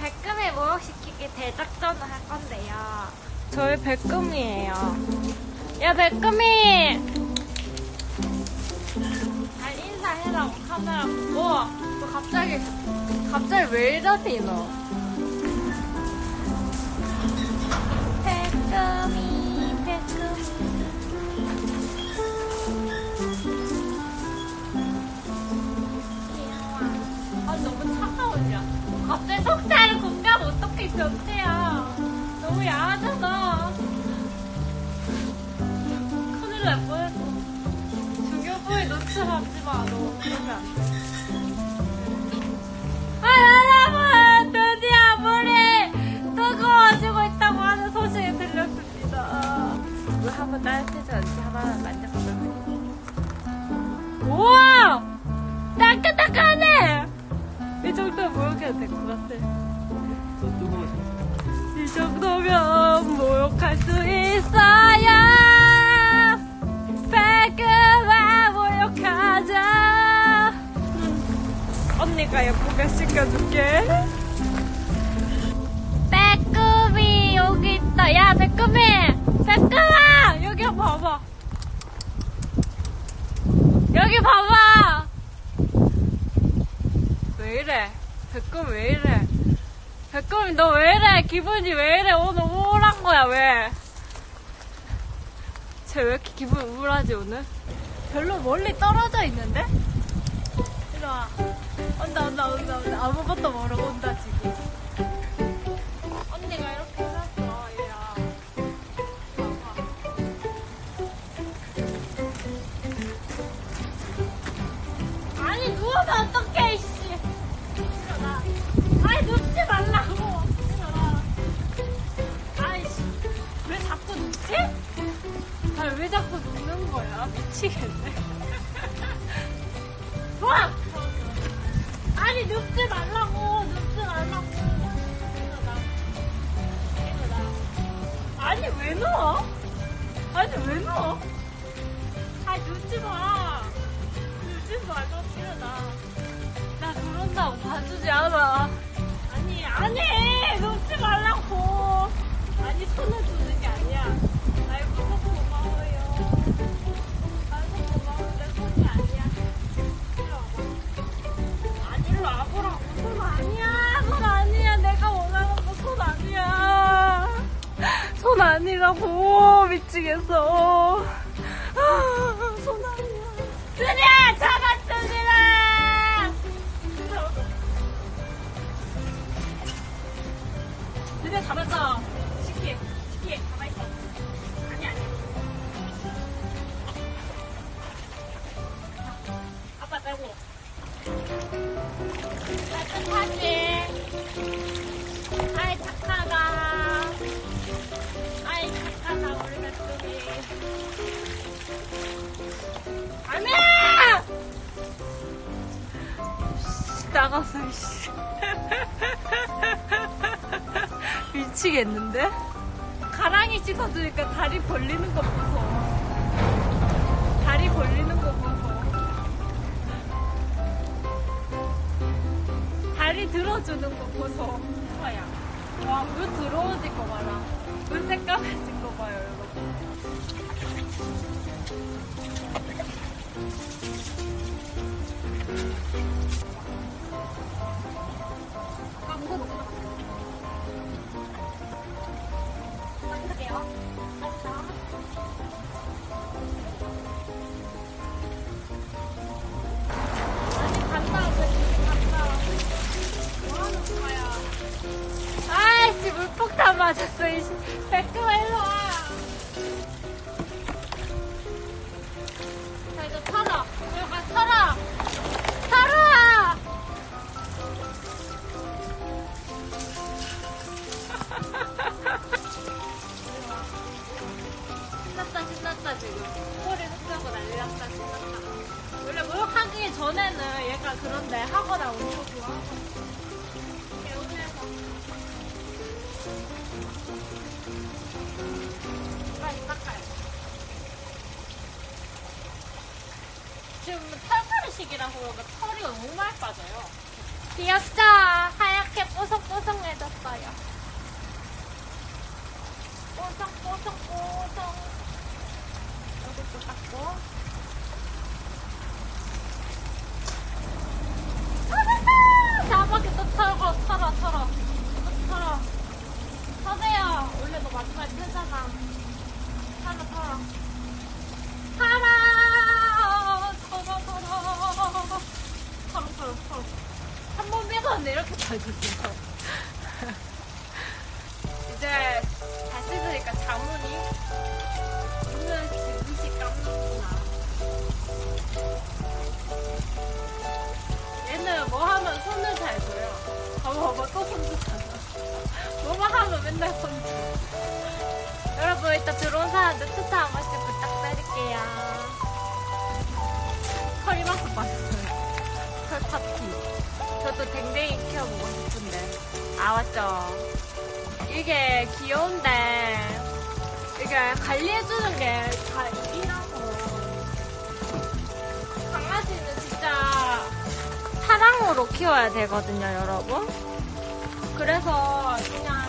백금을 모욕시키기 대작전을 할 건데요. 저희 백금이에요. 야, 백금이! 잘 인사해라고 카메라 보고. 너 갑자기, 갑자기 왜 이러니, 너? 변태야. 너무 야하잖아. 큰일 날 뻔했어. 중요부에 노출하지 마, 너. 그러면 안 돼. 모욕할 수 있어요. 백그만 모욕하자. 언니가 예쁘게 씻겨줄게. 백금이 여기 있다. 야, 백금이! 백금아! 여기 봐봐. 여기 봐봐! 왜 이래? 백금 왜 이래? 백금이 너 왜 이래? 기분이 왜 이래? 오늘 우울한 거야, 왜? 쟤 왜 이렇게 기분 우울하지, 오늘? 별로 멀리 떨어져 있는데? 이리 와. 온다, 온다, 온다, 온다. 아무것도 모르고 온다, 지금. 언니가 이렇게 해놨어, 얘야. 아니, 누우면 어떡해, 거야? 미치겠네. 와! 아니, 눕지 말라고. 눕지 말라고. 일어나. 일어나. 아니, 왜 누워? 아니, 왜 누워? 아니, 눕지 마. 눕지 말고 일어나. 나 그런다고 봐주지 않아. 아니, 아니! 놓지 말라고! 아니, 손을 주는 아니라고! 미치겠어. 아, 손 아니야. 쓰리야! 잡았습니다! 드디어 잡았어. 시키, 시키, 가만있어. 아니, 아니. 아빠 빼고. 따뜻하지? 미치겠는데? 가랑이 씻어주니까 다리 벌리는 거 보소. 다리 벌리는 거 보소. 다리 들어주는 거 보소. 봐야. 와, 물 들어오질 거 봐라. 물 새까매진 거 봐요, 여러분. 맞았어 이씨 백그마 일로 와 자, 이제 털어. 이거 가, 털어. 털어! 신났다, 신났다, 지금. 소리 흡수하고 났다, 신났다. 원래 목욕하기 전에는 얘가 그런데 나오는 거 좋아하고. 지금 털갈이식이라서 그런가 털이 너무 많이 빠져요. 귀엽죠? 하얗게 뽀송뽀송해졌어요. 뽀송뽀송뽀송. 여기도 닦고. 자박이 또 털어, 털어, 털어. 또 털어. 털어요. 원래도 마지막에 털잖아. 털어, 털어. 번 빼서는 이렇게 털거든요. 이제 다 씻으니까 자문이 오늘 지금씩 깜는구나. 얘는 뭐 하면 손을 잘 줘요. 봐봐, 봐봐, 또 손주잖아. 뭐만 하면 맨날 손주. 여러분, 이따 들어온 사람들 추천 한번 저도 댕댕이 키워보고 싶은데. 아, 맞죠? 이게 귀여운데, 이게 관리해주는 게다 이라서. 강아지는 진짜 사랑으로 키워야 되거든요, 여러분. 그래서 그냥